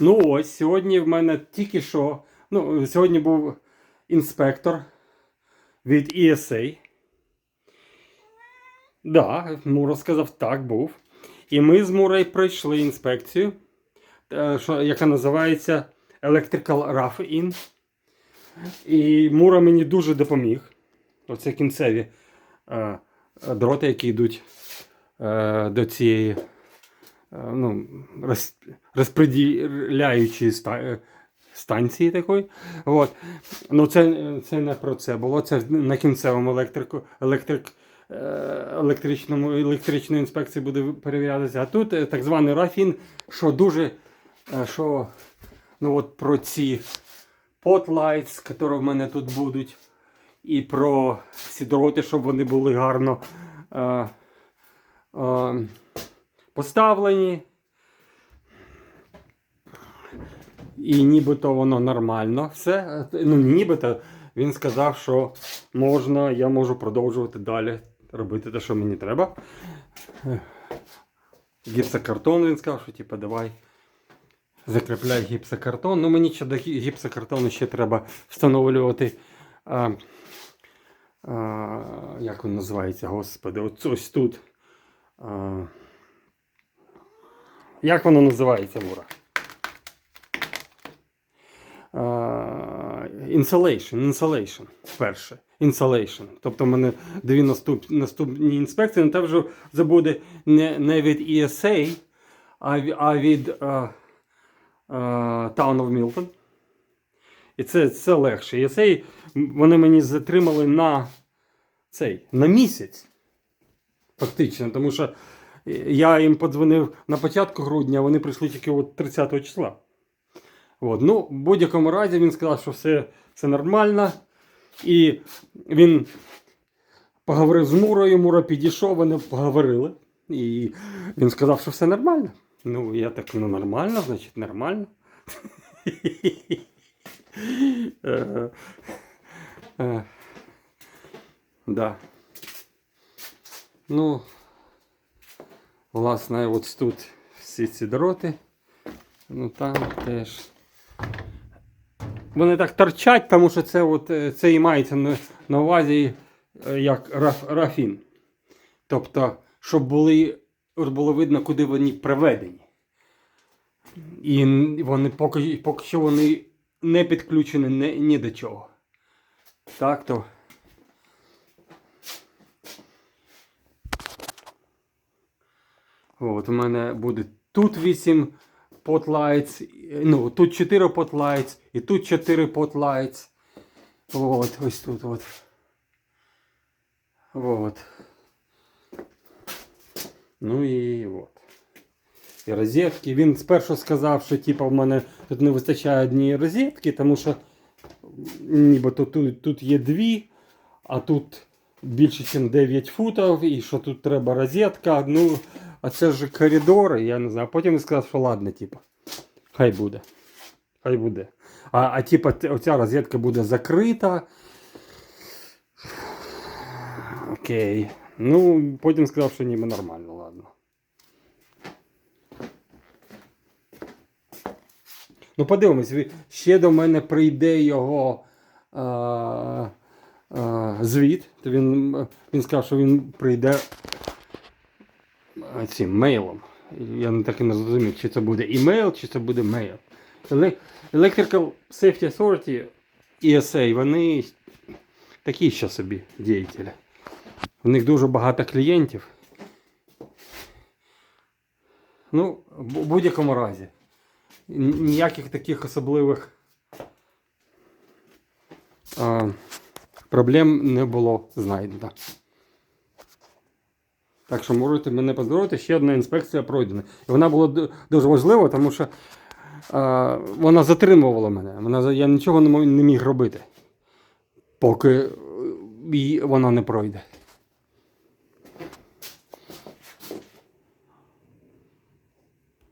Ну ось, сьогодні в мене тільки що. Ну, сьогодні був інспектор від ESA. Да, Мура сказав, так, був. І ми з Мурою пройшли інспекцію, е, яка називається Electrical Rough-In. І Мура мені дуже допоміг. Оце кінцеві е, дроти, які йдуть е, до цієї ну, роз, розподіляючої е, станції такої. От. Ну, це, це не про це було. Це на кінцевому електрику, електрик, е, електричному, електричної інспекції буде перевірятися. А тут е, так званий рафін, що дуже е, що, ну, от про ці potlights, які в мене тут будуть, і про ці дроти, щоб вони були гарно е, е, поставлені. І нібито воно нормально все. Ну, нібито він сказав, що можна, я можу продовжувати далі робити те, що мені треба. Гіпсокартон він сказав, що типу, давай закріпляй гіпсокартон. Ну, мені ще до гіпсокартону ще треба встановлювати. А, а, як він називається, господи, ось, тут. А, як воно називається, Мура? Insulation, insulation, перше. Insulation. Тобто в мене дві наступ, наступні інспекції, це вже це буде не, не від ESA, а, а від е, е, Town of Milton. І це, це легше. ESA вони мені затримали на цей, на місяць. Фактично, тому що я їм подзвонив на початку грудня, вони прийшли тільки от 30 числа. От. Ну, в будь-якому разі він сказав, що все, все нормально. І він поговорив з Мурою, Мура підійшов, вони поговорили. І він сказав, що все нормально. Ну, я так, ну нормально, значить, нормально. Е, е, Да. Ну, власне, от тут всі ці дроти. Ну там теж. Вони так торчать, тому що це, от, е, це і мається на, на увазі е, як раф, рафін. Тобто, щоб були, було видно, куди вони приведені. І вони поки, поки що вони не підключені ні, ні до чого. Так то. От, у мене буде тут 8 potlights, ну, тут 4 potlights, і тут 4 potlights. От, ось тут от. От. Ну і от. І розетки. Він спершу сказав, що типу, в мене тут не вистачає однієї розетки, тому що нібито тут, тут є дві, а тут більше, ніж 9 футів, і що тут треба розетка. Ну, а це ж коридори, я не знаю. Потім він сказав, що ладно, типу, хай буде. Хай буде. А, а типу, оця розетка буде закрита. Окей. Ну, потім сказав, що ніби нормально, ладно. Ну, подивимось, ще до мене прийде його е, е, звіт. Він, він сказав, що він прийде цим мейлом. Я не так і не зрозумів, чи це буде імейл, чи це буде мейл. Electrical Safety Authority ESA, вони такі ще собі діятелі. У них дуже багато клієнтів. Ну, в будь-якому разі. Ніяких таких особливих а, проблем не було знайдено. Так що можете мене поздоровити, ще одна інспекція пройдена. І вона була дуже важлива, тому що а, вона затримувала мене. Вона, я нічого не, міг робити, поки е, вона не пройде.